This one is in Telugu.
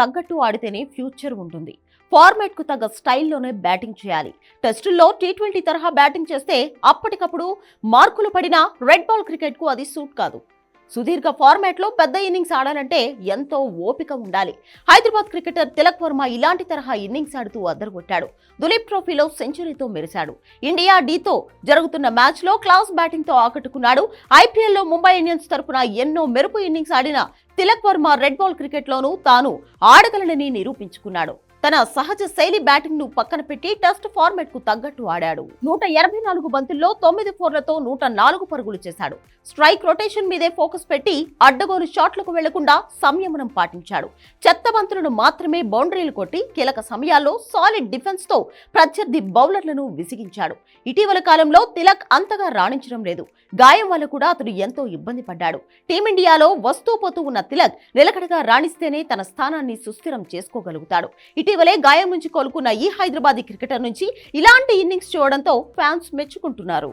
తగ్గట్టు ఆడితేనే ఫ్యూచర్ ఉంటుంది. ఫార్మాట్కు తగ్గ స్టైల్లోనే బ్యాటింగ్ చేయాలి. టెస్టుల్లో టీ ట్వంటీ తరహా బ్యాటింగ్ చేస్తే అప్పటికప్పుడు మార్కులు పడిన రెడ్ బాల్ క్రికెట్కు అది సూట్ కాదు. సుదీర్ఘ ఫార్మాట్లో పెద్ద ఇన్నింగ్స్ ఆడాలంటే ఎంతో ఓపిక ఉండాలి. హైదరాబాద్ క్రికెటర్ తిలక్ వర్మ ఇలాంటి తరహా ఇన్నింగ్స్ ఆడుతూ అద్దరుగొట్టాడు దులీప్ ట్రోఫీలో సెంచరీతో మెరిశాడు. ఇండియా డీతో జరుగుతున్న మ్యాచ్లో క్లాస్ బ్యాటింగ్తో ఆకట్టుకున్నాడు. ఐపీఎల్లో ముంబై ఇండియన్స్ తరపున ఎన్నో మెరుపు ఇన్నింగ్స్ ఆడిన తిలక్ వర్మ రెడ్ బాల్ క్రికెట్లోనూ తాను ఆడగలనని నిరూపించుకున్నాడు. తన సహజ శైలి బ్యాటింగ్ను పక్కన పెట్టి టెస్ట్ ఫార్మాట్కు తగ్గట్టు ఆడాడు. నూట ఎనభై నాలుగు బంతుల్లో తొమ్మిది ఫోర్లతో నూట నాలుగు పరుగులు చేశాడు. స్ట్రైక్ రొటేషన్ మీదే ఫోకస్ పెట్టి అడ్డగోలు షాట్లకు వెళ్ళకుండా సంయమనం పాటించాడు. చెత్త బంతులను మాత్రమే బౌండరీలు కొట్టి కీలక సమయాల్లో సాలిడ్ డిఫెన్స్తో ప్రత్యర్థి బౌలర్లను విసిగించాడు. ఇటీవల కాలంలో తిలక్ అంతగా రాణించడం లేదు. గాయం వల్ల కూడా అతడు ఎంతో ఇబ్బంది పడ్డాడు. టీమిండియాలో వస్తూ పోతూ ఉన్న తిలక్ నిలకడగా రాణిస్తేనే తన స్థానాన్ని సుస్థిరం చేసుకోగలుగుతాడు. ఇటీవలే గాయం నుంచి కోలుకున్న ఈ హైదరాబాద్ క్రికెటర్ నుంచి ఇలాంటి ఇన్నింగ్స్ చూడడంతో ఫ్యాన్స్ మెచ్చుకుంటున్నారు.